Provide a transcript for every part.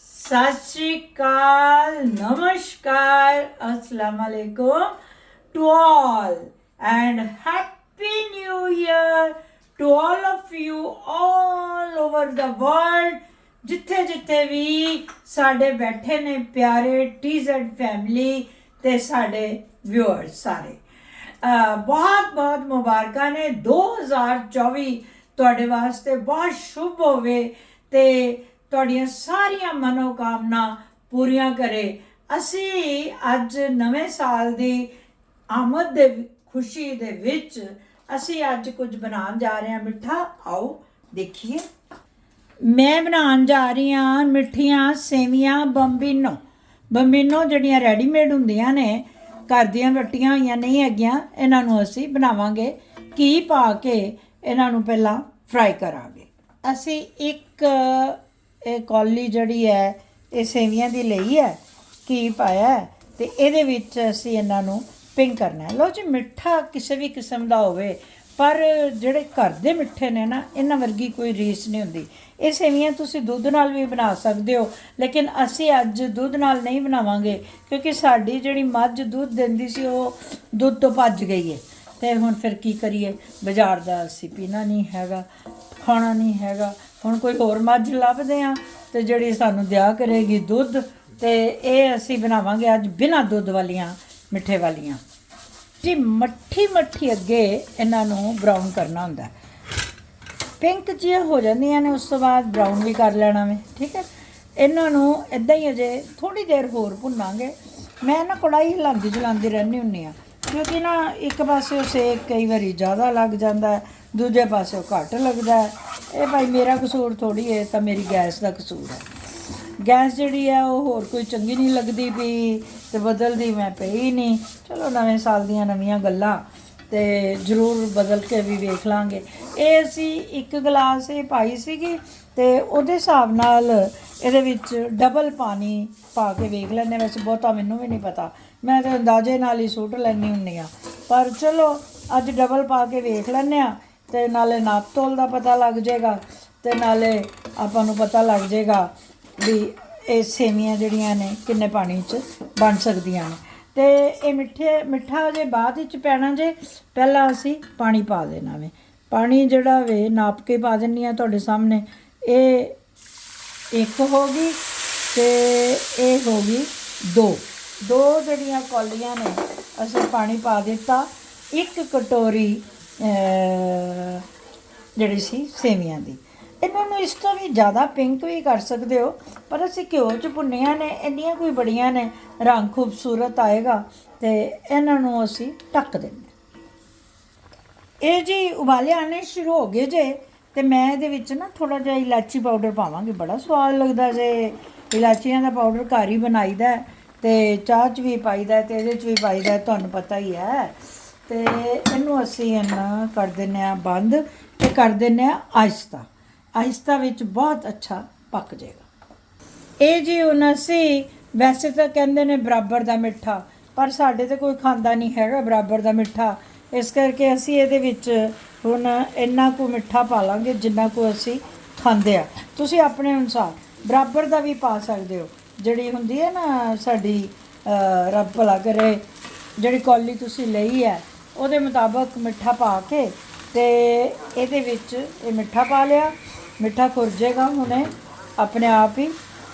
ਸਤਿ ਸ਼੍ਰੀ ਅਕਾਲ ਨਮਸਕਾਰ, ਅਸਲਾਮ ਅਲੈਕੁਮ to all and happy new year to all of you all over the world ਜਿੱਥੇ ਜਿੱਥੇ ਵੀ ਸਾਡੇ ਬੈਠੇ ਨੇ ਪਿਆਰੇ ਟੀਜ਼ਡ ਫੈਮਿਲੀ ਤੇ ਸਾਡੇ ਵਿਊਅਰ ਸਾਰੇ। ਬਹੁਤ ਬਹੁਤ ਮੁਬਾਰਕਾਂ ਨੇ। 2024 ਤੁਹਾਡੇ ਵਾਸਤੇ ਬਹੁਤ ਸ਼ੁਭ ਹੋਵੇ ਤੇ ਤੁਹਾਡੀਆਂ ਸਾਰੀਆਂ ਮਨੋਕਾਮਨਾ ਪੂਰੀਆਂ ਕਰੇ। ਅਸੀਂ ਅੱਜ ਨਵੇਂ ਸਾਲ ਦੀ ਆਮਦ ਦੇ ਖੁਸ਼ੀ ਦੇ ਵਿੱਚ ਅਸੀਂ ਅੱਜ ਕੁਝ ਬਣਾਉਣ ਜਾ ਰਹੇ ਹਾਂ। ਮਿੱਠਾ ਆਓ ਦੇਖੀਏ। ਮੈਂ ਬਣਾਉਣ ਜਾ ਰਹੀ ਹਾਂ ਮਿੱਠੀਆਂ ਸੇਵੀਆਂ ਬੰਬੀਨੋ। ਬੰਬੀਨੋ ਜਿਹੜੀਆਂ ਰੈਡੀਮੇਡ ਹੁੰਦੀਆਂ ਨੇ, ਘਰ ਦੀਆਂ ਵੱਟੀਆਂ ਹੋਈਆਂ ਨਹੀਂ ਹੈਗੀਆਂ, ਇਹਨਾਂ ਨੂੰ ਅਸੀਂ ਬਣਾਵਾਂਗੇ। ਘੀ ਪਾ ਕੇ ਇਹਨਾਂ ਨੂੰ ਪਹਿਲਾਂ ਫਰਾਈ ਕਰਾਂਗੇ। ਅਸੀਂ ਇੱਕ ਇਹ ਕੌਲੀ ਜਿਹੜੀ ਹੈ, ਇਹ ਸੇਵੀਆਂ ਦੀ ਲਈ ਹੈ, ਘੀ ਪਾਇਆ ਹੈ ਤੇ ਇਹਦੇ ਵਿੱਚ ਅਸੀਂ ਇਹਨਾਂ ਨੂੰ ਪਿੰਗ ਕਰਨਾ ਹੈ। ਲਓ ਜੀ, ਮਿੱਠਾ ਕਿਸੇ ਵੀ ਕਿਸਮ ਦਾ ਹੋਵੇ, ਪਰ ਜਿਹੜੇ ਘਰ ਦੇ ਮਿੱਠੇ ਨੇ ਨਾ, ਇਹਨਾਂ ਵਰਗੀ ਕੋਈ ਰੀਸ ਨਹੀਂ ਹੁੰਦੀ। ਇਹ ਸੇਵੀਆਂ ਤੁਸੀਂ ਦੁੱਧ ਨਾਲ ਵੀ ਬਣਾ ਸਕਦੇ ਹੋ, ਲੇਕਿਨ ਅਸੀਂ ਅੱਜ ਦੁੱਧ ਨਾਲ ਨਹੀਂ ਬਣਾਵਾਂਗੇ, ਕਿਉਂਕਿ ਸਾਡੀ ਜਿਹੜੀ ਮੱਝ ਦੁੱਧ ਦਿੰਦੀ ਸੀ, ਉਹ ਦੁੱਧ ਤੋਂ ਭੱਜ ਗਈ ਹੈ। ਤੇ ਹੁਣ ਫਿਰ ਕੀ ਕਰੀਏ? ਬਾਜ਼ਾਰ ਦਾ ਅਸੀਂ ਪੀਣਾ ਨਹੀਂ ਹੈਗਾ, ਖਾਣਾ ਨਹੀਂ ਹੈਗਾ। ਹੁਣ ਕੋਈ ਹੋਰ ਮੱਝ ਲੱਭਦੇ ਆ ਤੇ ਜਿਹੜੀ ਸਾਨੂੰ ਦਿਆ ਕਰੇਗੀ ਦੁੱਧ ਤੇ ਇਹ ਅਸੀਂ ਬਣਾਵਾਂਗੇ ਅੱਜ ਬਿਨਾਂ ਦੁੱਧ ਵਾਲੀਆਂ, ਮਿੱਠੇ ਵਾਲੀਆਂ। ਜੀ, ਮੱਠੀ ਮੱਠੀ ਅੱਗੇ ਇਹਨਾਂ ਨੂੰ ਬਰਾਊਨ ਕਰਨਾ ਹੁੰਦਾ ਪਿੰਕ ਜਿਹੀਆਂ ਹੋ ਜਾਂਦੀਆਂ ਨੇ, ਉਸ ਤੋਂ ਬਾਅਦ ਬਰਾਊਨ ਵੀ ਕਰ ਲੈਣਾ ਵੇ ਠੀਕ ਹੈ? ਇਹਨਾਂ ਨੂੰ ਇਦਾਂ ਹੀ ਅਜੇ ਥੋੜੀ ਦੇਰ ਹੋਰ ਭੁੰਨਾਂਗੇ। ਮੈਂ ਨਾ ਕੜਾਈ ਹਿਲਾਉਂਦੀ ਜਲਾਉਂਦੀ ਰਹਿੰਦੀ ਹੁੰਨੀ ਆ ਕਿਉਂਕਿ ਨਾ ਇੱਕ ਪਾਸੇ ਸੇਕ ਕਈ ਵਾਰੀ ਜ਼ਿਆਦਾ ਲੱਗ ਜਾਂਦਾ ਦੂਜੇ ਪਾਸੇ ਘੱਟ ਲੱਗਦਾ ਇਹ ਭਾਈ ਮੇਰਾ ਕਸੂਰ ਥੋੜੀ ਹੈ ਤਾਂ ਮੇਰੀ ਗੈਸ ਦਾ ਕਸੂਰ ਹੈ। ਗੈਸ ਜਿਹੜੀ ਹੈ, ਉਹ ਹੋਰ ਕੋਈ ਚੰਗੀ ਨਹੀਂ ਲੱਗਦੀ ਵੀ ਤੇ ਬਦਲਦੀ ਮੈਂ ਪਈ ਨਹੀਂ। ਚਲੋ, ਨਵੇਂ ਸਾਲ ਦੀਆਂ ਨਵੀਆਂ ਗੱਲਾਂ ਤੇ ਜ਼ਰੂਰ ਬਦਲ ਕੇ ਵੀ ਵੇਖ ਲਾਂਗੇ। ਇਹ ਅਸੀਂ ਇੱਕ ਗਲਾਸ ਇਹ ਪਾਈ ਸੀਗੀ ਤੇ ਉਹਦੇ ਹਿਸਾਬ ਨਾਲ ਇਹਦੇ ਵਿੱਚ ਡਬਲ ਪਾਣੀ ਪਾ ਕੇ ਵੇਖ ਲੈਂਦੇ ਵੈਸੇ ਬਹੁਤਾ ਮੈਨੂੰ ਵੀ ਨਹੀਂ ਪਤਾ। ਮੈਂ ਤਾਂ ਅੰਦਾਜ਼ੇ ਨਾਲ ਹੀ ਸੂਟ ਲੈਣੀ ਹੁੰਨੀ ਆ ਪਰ ਚਲੋ, ਅੱਜ ਡਬਲ ਪਾ ਕੇ ਵੇਖ ਲੈਂਦੇ ਆ ਤੇ ਨਾਲੇ ਨਾਪ ਤੋਲ ਦਾ ਪਤਾ ਲੱਗ ਜਾਏਗਾ ਤੇ ਨਾਲੇ ਆਪਾਂ ਨੂੰ ਪਤਾ ਲੱਗ ਜਾਏਗਾ ਵੀ ਇਹ ਸੇਵੀਆਂ ਜਿਹੜੀਆਂ ਨੇ ਕਿੰਨੇ ਪਾਣੀ 'ਚ ਬਣ ਸਕਦੀਆਂ ਨੇ। ਤੇ ਇਹ ਮਿੱਠੇ, ਮਿੱਠਾ ਜੇ ਬਾਅਦ ਵਿੱਚ ਪੈਣਾ ਜੇ, ਪਹਿਲਾਂ ਅਸੀਂ ਪਾਣੀ ਪਾ ਦੇਣਾ ਵੇ। ਪਾਣੀ ਜਿਹੜਾ ਵੇ ਨਾਪ ਕੇ ਪਾ ਦਿੰਨੀ ਆ ਤੁਹਾਡੇ ਸਾਹਮਣੇ। ਇਹ ਇੱਕ ਹੋ ਗਈ ਤੇ ਇਹ ਹੋ ਗਈ ਦੋ। ਦੋ ਜਿਹੜੀਆਂ ਕੌਲੀਆਂ ਨੇ, ਅਸੀਂ ਪਾਣੀ ਪਾ ਦਿੱਤਾ। ਇੱਕ ਕਟੋਰੀ ਜਿਹੜੀ ਸੀ ਸੇਵੀਆਂ ਦੀ। ਇਹਨਾਂ ਨੂੰ ਇਸ ਤੋਂ ਵੀ ਜ਼ਿਆਦਾ ਪਿੰਕ ਵੀ ਕਰ ਸਕਦੇ ਹੋ ਪਰ ਅਸੀਂ ਘਿਓ ਚ ਭੁੰਨੀਆਂ ਨੇ ਇੰਨੀਆਂ ਕੋਈ ਬੜੀਆਂ ਨੇ ਰੰਗ ਖੂਬਸੂਰਤ ਆਏਗਾ ਤੇ ਇਹਨਾਂ ਨੂੰ ਅਸੀਂ ਢੱਕ ਦਿੰਦੇ ਇਹ ਜੀ ਉਬਾਲੇ ਆਣੇ ਸ਼ੁਰੂ ਹੋ ਗਏ ਜੇ ਤੇ ਮੈਂ ਇਹਦੇ ਵਿੱਚ ਨਾ ਥੋੜਾ ਜਿਹਾ ਇਲਾਚੀ ਪਾਊਡਰ ਪਾਵਾਂਗੀ ਬੜਾ ਸਵਾਦ ਲੱਗਦਾ ਜੇ। ਇਲਾਚੀਆਂ ਦਾ ਪਾਊਡਰ ਘਰ ਹੀ ਬਣਾਈਦਾ ਹੈ ਤੇ ਚਾਹ 'ਚ ਵੀ ਪਾਈਦਾ ਹੈ ਤੇ ਇਹਦੇ 'ਚ ਵੀ ਪਾਈਦਾ ਹੈ, ਤੁਹਾਨੂੰ ਪਤਾ ਹੀ ਹੈ। ਤੇ ਇਹਨੂੰ ਅਸੀਂ ਇਹਨਾਂ ਕਰ ਦਿੰਨੇ ਆ ਬੰਦ ਤੇ ਕਰ ਦਿੰਨੇ ਆ ਆਇਸਤਾ ਆਇਸਤਾ ਵਿੱਚ ਬਹੁਤ ਅੱਛਾ ਪੱਕ ਜਾਏਗਾ। ਇਹ ਜੀ ਹੁਣ ਅਸੀਂ ਵੈਸੇ ਤਾਂ ਕਹਿੰਦੇ ਨੇ ਬਰਾਬਰ ਦਾ ਮਿੱਠਾ, ਪਰ ਸਾਡੇ ਤੇ ਕੋਈ ਖਾਂਦਾ ਨਹੀਂ ਹੈਗਾ ਬਰਾਬਰ ਦਾ ਮਿੱਠਾ। ਇਸ ਕਰਕੇ ਅਸੀਂ ਇਹਦੇ ਵਿੱਚ ਹੁਣ ਇੰਨਾ ਕੁ ਮਿੱਠਾ ਪਾ ਲਾਂਗੇ ਜਿੰਨਾ ਕੁ ਅਸੀਂ ਖਾਂਦੇ ਆ ਤੁਸੀਂ ਆਪਣੇ ਅਨੁਸਾਰ ਬਰਾਬਰ ਦਾ ਵੀ ਪਾ ਸਕਦੇ ਹੋ। ਜਿਹੜੀ ਹੁੰਦੀ ਹੈ ਨਾ ਸਾਡੀ ਰੱਬ ਭਲਾ ਕਰੇ, ਜਿਹੜੀ ਕੌਲੀ ਤੁਸੀਂ ਲਈ ਹੈ ਉਹਦੇ ਮੁਤਾਬਕ ਮਿੱਠਾ ਪਾ ਕੇ ਤੇ ਇਹਦੇ ਵਿੱਚ ਇਹ ਮਿੱਠਾ ਪਾ ਲਿਆ। ਮਿੱਠਾ ਖੁਰਜੇਗਾ ਹੁਣੇ ਆਪਣੇ ਆਪ ਹੀ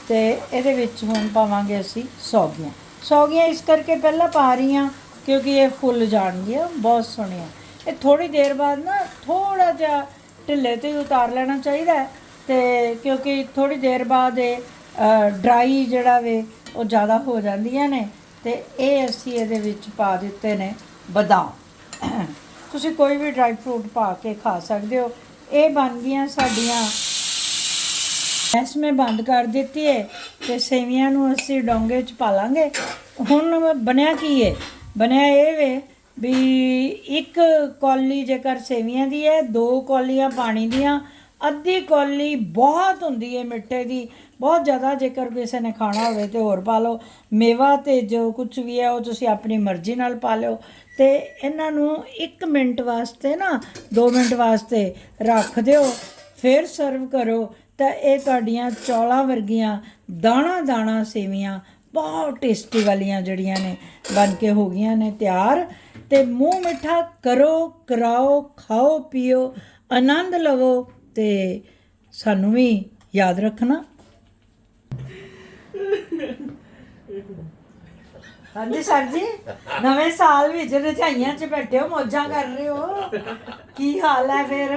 ਤੇ ਇਹਦੇ ਵਿੱਚ ਹੁਣ ਪਾਵਾਂਗੇ ਅਸੀਂ ਸੌਗੀਆਂ। ਸੌਗੀਆਂ ਇਸ ਕਰਕੇ ਪਹਿਲਾਂ ਪਾ ਰਹੀ ਹਾਂ ਕਿਉਂਕਿ ਇਹ ਫੁੱਲ ਜਾਣਗੀਆਂ, ਬਹੁਤ ਸੋਹਣੀਆਂ। ਇਹ ਥੋੜੀ ਦੇਰ ਬਾਅਦ ਨਾ ਥੋੜਾ ਜਿਹਾ ਢਿੱਲੇ ਤੇ ਹੀ ਉਤਾਰ ਲੈਣਾ ਚਾਹੀਦਾ ਹੈ ਤੇ ਕਿਉਂਕਿ ਥੋੜੀ ਦੇਰ ਬਾਅਦ ਇਹ ਡਰਾਈ ਜਿਹੜਾ ਵੇ ਉਹ ਜ਼ਿਆਦਾ ਹੋ ਜਾਂਦੀਆਂ ਨੇ ਤੇ ਇਹ ਅਸੀਂ ਇਹਦੇ ਵਿੱਚ ਪਾ ਦਿੱਤੇ ਨੇ ਬਦਾਮ। ਤੁਸੀਂ ਕੋਈ ਵੀ ਡਰਾਈ ਫਰੂਟ ਪਾ ਕੇ ਖਾ ਸਕਦੇ ਹੋ। ਇਹ ਬਣ ਗਈਆਂ ਸਾਡੀਆਂ। ਗੈਸ ਮੈਂ ਬੰਦ ਕਰ ਦਿੱਤੀ ਹੈ ਤੇ ਸੇਵੀਆਂ ਨੂੰ ਅਸੀਂ ਡੋਂਗੇ 'ਚ ਪਾ ਲਾਂਗੇ। ਹੁਣ ਬਣਿਆ ਕੀ ਹੈ ਬਣਿਆ ਇਹ ਵੇ ਵੀ ਇੱਕ ਕੌਲੀ ਜੇਕਰ ਸੇਵੀਆਂ ਦੀ ਹੈ ਦੋ ਕੌਲੀਆਂ ਪਾਣੀ ਦੀਆਂ ਅੱਧੀ ਕੌਲੀ ਬਹੁਤ ਹੁੰਦੀ ਹੈ ਮਿੱਠੇ ਦੀ। ਬਹੁਤ ਜ਼ਿਆਦਾ ਜੇਕਰ ਕਿਸੇ ਨੇ ਖਾਣਾ ਹੋਵੇ ਤੇ ਹੋਰ ਪਾ ਲਓ। ਮੇਵਾ ਤੇ ਜੋ ਕੁਝ ਵੀ ਹੈ, ਉਹ ਤੁਸੀਂ ਆਪਣੀ ਮਰਜ਼ੀ ਨਾਲ ਪਾ ਲਿਓ। ਤੇ ਇਹਨਾਂ ਨੂੰ 1 ਮਿੰਟ ਵਾਸਤੇ ਨਾ 2 ਮਿੰਟ ਵਾਸਤੇ ਰੱਖ ਦਿਓ। ਫਿਰ ਸਰਵ ਕਰੋ। ਤਾਂ ਇਹ ਤੁਹਾਡੀਆਂ ਚੌਲਾਂ ਵਰਗੀਆਂ ਦਾਣਾ ਦਾਣਾ ਸੇਵੀਆਂ ਬਹੁਤ ਟੇਸਟੀ ਵਾਲੀਆਂ ਜਿਹੜੀਆਂ ਨੇ, ਬਣ ਕੇ ਹੋ ਗਈਆਂ ਨੇ ਤਿਆਰ। ਤੇ ਮੂੰਹ ਮਿੱਠਾ ਕਰੋ, ਕਰਾਓ, ਖਾਓ, ਪੀਓ, ਆਨੰਦ ਲਵੋ। ਤੇ ਸਾਨੂੰ ਵੀ ਯਾਦ ਰੱਖਣਾ। ਹਾਂਜੀ ਸਰ ਜੀ ਨਵੇਂ ਸਾਲ ਵਿੱਚ ਰਜਾਈਆਂ 'ਚ ਬੈਠੇ ਹੋ ਮੌਜਾਂ ਕਰ ਰਹੇ ਹੋ। ਕੀ ਹਾਲ ਹੈ ਫਿਰ?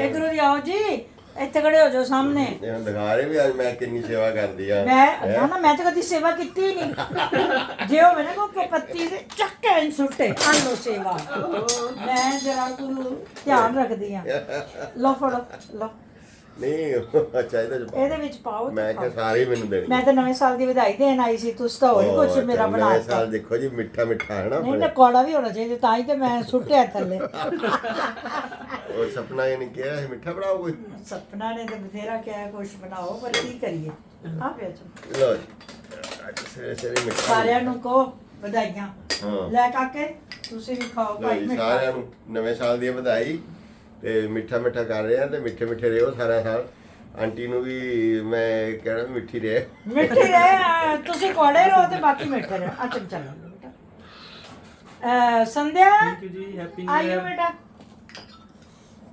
ਇਧਰੋਂ ਆਓ ਜੀ। ਇੱਥੇ ਖੜੇ ਹੋ ਜਾਓ ਸਾਹਮਣੇ। ਹੁਣ ਦਿਖਾ ਰਹੇ ਵੀ ਅੱਜ ਮੈਂ ਕਿੰਨੀ ਸੇਵਾ ਕਰਦੀ ਆ। ਮੈਂ ਨਾ ਨਾ ਮੈਂ ਤਾਂ ਕਦੀ ਸੇਵਾ ਕੀਤੀ ਹੀ ਨਹੀਂ। ਜੇ ਉਹ ਮੈਨੂੰ ਕੋ ਪੱਤੀ ਦੇ ਚੱਕੇ ਇਨ ਸੁੱਟੇ ਆ ਲੋ ਸੇਵਾ। ਮੈਂ ਜਰਾ ਕੁ ਧਿਆਨ ਰੱਖਦੀ ਆ। ਲੋ ਫੜੋ ਲੋ ਨਹੀਂ ਅੱਛਾ ਇਹਦੇ ਚ ਇਹਦੇ ਵਿੱਚ ਪਾਓ ਤੇ ਮੈਂ ਕਿਹਾ ਖਾਓ। ਸਾਰੇ ਹੀ ਮੈਨੂੰ ਦੇਣੀ। ਮੈਂ ਤਾਂ ਨਵੇਂ ਸਾਲ ਦੀ ਵਧਾਈ ਦੇਣ ਆਈ ਸੀ ਤੁਸੀਂ ਤਾਂ ਹੋਰ ਕੁਝ ਮੇਰਾ ਬਣਾ ਨਵੇਂ ਦਿੱਤਾ। ਸਾਲ ਦੇਖੋ ਜੀ ਮਿੱਠਾ ਮਿੱਠਾ ਹੈ ਨਾ ਨਹੀਂ ਨਾ ਕੌੜਾ ਵੀ ਹੋਣਾ ਚਾਹੀਦਾ ਤਾਂ ਹੀ ਤੇ ਮੈਂ ਸੁੱਟਿਆ ਥੱਲੇ। ਉਹ ਸੁਪਨਾ ਇਹ ਨਹੀਂ ਕਿਹਾ ਇਹ ਮਿੱਠਾ ਬਣਾਓ ਕੋਈ? ਸਪਨਾ ਨੇ ਤਾਂ ਬਥੇਰਾ ਕਿਹਾ ਕੁਝ ਬਣਾਓ ਪਰ ਕੀ ਕਰੀਏ? ਆ ਪਿਆ ਲੋ ਜੀ ਅੱਜ ਸਵੇਰੇ ਸਵੇਰੇ ਮਿੱਠਾ ਸਾਰਿਆਂ ਨੂੰ ਕਹੋ ਵਧਾਈਆਂ। ਹਾਂ। ਲੈ ਕਾਕੇ ਤੁਸੀਂ ਵੀ ਖਾਓ ਲਓ ਭਾਈ ਜੀ, ਮਿੱਠਾ। ਸਾਰਿਆਂ ਨੂੰ ਨਵੇਂ ਸਾਲ ਦੀ ਵਧਾਈ। ਤੇ ਮਿੱਠਾ ਮਿੱਠਾ ਕਰ ਰਹੇ ਆ ਤੇ ਮਿੱਠੇ ਮਿੱਠੇ ਰਹੋ ਸਾਰਾ ਸਾਲ ਆਂਟੀ ਨੂੰ ਵੀ ਮੈਂ ਕਹਿਣਾ ਵੀ ਮਿੱਠੀ ਰਹੇ ਮਿੱਠੀ ਰਹੇ ਤੁਸੀਂ ਕੋੜੇ ਰਹੋ ਤੇ ਬਾਕੀ ਮਿੱਠੇ ਰਹੋ ਆ ਚਮ ਚੱਲ ਬੇਟਾ ਅ, ਸੰਧਿਆ ਥੈਂਕ ਯੂ ਜੀ ਹੈਪੀ ਨਿਊ ਆਇਓ ਇਅਰ ਬੇਟਾ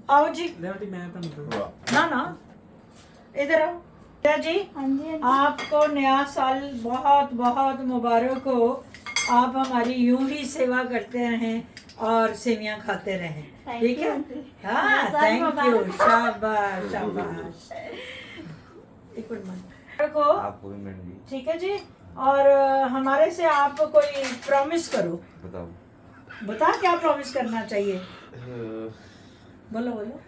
ਆਓ ਜੀ ਲੈ ਬੇਟੀ ਮੈਂ ਤੁਹਾਨੂੰ ਦਊਂ। ਵਾਹ ना ना इधर आओ क्या जी आपको नया साल बहुत बहुत मुबारक हो आप हमारी यूं ही सेवा करते रहें और सेवियाँ खाते रहें। ठीक है? हाँ थैंक यू शाबाश शाबाश। एक मिनट मुबारक आपको भी मैंने दी ठीक है जी? और हमारे से आप कोई प्रॉमिस करो। बताओ। बता क्या प्रॉमिस करना चाहिए। बोलो बोलो।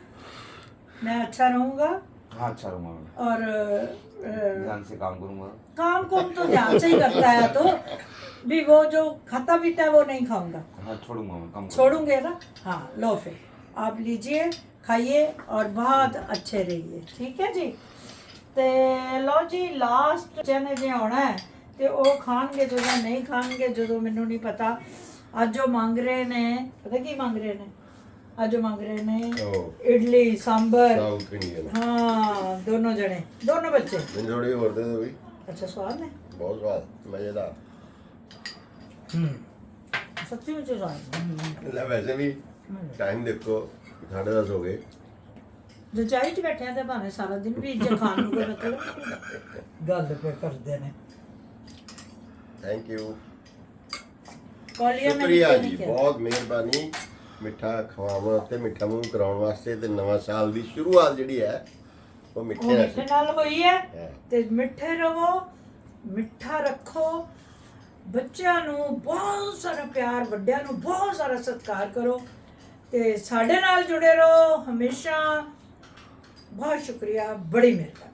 मैं अच्छा रहूँगा। हाँ अच्छा रहूँगा मैं और अ, अ, ध्यान से काम करूँगा काम को तो ध्यान से ही करता है तो भी वो जो खाता पीता है वो नहीं खाऊंगा हाँ छोड़ूंगा मैं कम छोड़ूंगे ना हाँ लो फिर आप लीजिए खाइए और बहुत अच्छे रहिए ठीक है जी ਤੇ ਲਓ ਜੀ ਲਾਸਟ ਚਨੇ ਜੇ ਆਉਣਾ ਹੈ ਤੇ ਉਹ ਖਾਣਗੇ ਜਦੋਂ ਨਹੀਂ ਖਾਣਗੇ ਜਦੋਂ ਮੈਨੂੰ ਨਹੀਂ ਪਤਾ ਅੱਜ ਉਹ ਮੰਗ ਰਹੇ ਨੇ ਪਤਾ ਕੀ ਮੰਗ ਰਹੇ ਨੇ ਅੱਜ ਮੰਗ ਰਹੇ ਨੇ ਇਡਲੀ ਸਾਂਬਰ। ਸਾਊਥ ਇੰਡੀਅਨ ਹਾਂ ਦੋਨੋਂ ਜਣੇ ਦੋਨੋਂ ਬੱਚੇ। ਮੈਨੂੰ ਥੋੜੀ ਹੋਰ ਦੇ ਦਿਓ ਵੀ। ਅੱਛਾ ਸਵਾਦ ਨੇ? ਬਹੁਤ ਸਵਾਦ ਮਜ਼ੇਦਾਰ। ਸੱਚੀ ਵਿੱਚ ਸਵਾਦ ਲੈ ਵੈਸੇ ਵੀ ਟਾਈਮ ਦੇਖੋ ਸਾਢੇ ਦਸ ਹੋ ਗਏ। ਰਜਾਈ 'ਚ ਬੈਠਿਆ ਤੇ ਭਾਵੇਂ ਸਾਰਾ ਦਿਨ ਵੀ ਜੇ ਖਾਣ ਨੂੰ ਕੋਈ ਮਤਲਬ। ਗੱਲ ਪੇ ਕਰਦੇ ਨੇ। ਥੈਂਕ ਯੂ ਕੋਲੀਆ ਮੈਂ ਸ਼ੁਕਰੀਆ ਜੀ ਬਹੁਤ ਮਿਹਰਬਾਨੀ। ਮਿੱਠਾ ਖਵਾਉਣ ਤੇ ਮਿੱਠਾ ਮੂੰਹ ਕਰਾਉਣ ਵਾਸਤੇ ਤੇ ਨਵਾਂ ਸਾਲ ਦੀ ਸ਼ੁਰੂਆਤ ਜਿਹੜੀ ਹੈ ਉਹ ਉਹ ਮਿੱਠੇ ਨਾਲ ਮਿੱਠੇ ਨਾਲ ਹੋਈ ਹੈ। ਤੇ ਮਿੱਠੇ ਰਵੋ ਮਿੱਠਾ ਰੱਖੋ। ਬੱਚਿਆਂ ਨੂੰ ਬਹੁਤ ਸਾਰਾ ਪਿਆਰ ਵੱਡਿਆਂ ਨੂੰ ਬਹੁਤ ਸਾਰਾ ਸਤਿਕਾਰ ਕਰੋ ਤੇ ਸਾਡੇ ਨਾਲ ਜੁੜੇ ਰਹੋ ਹਮੇਸ਼ਾ। ਬਹੁਤ ਸ਼ੁਕਰੀਆ ਬੜੀ ਮਿਹਰਬਾਨੀ।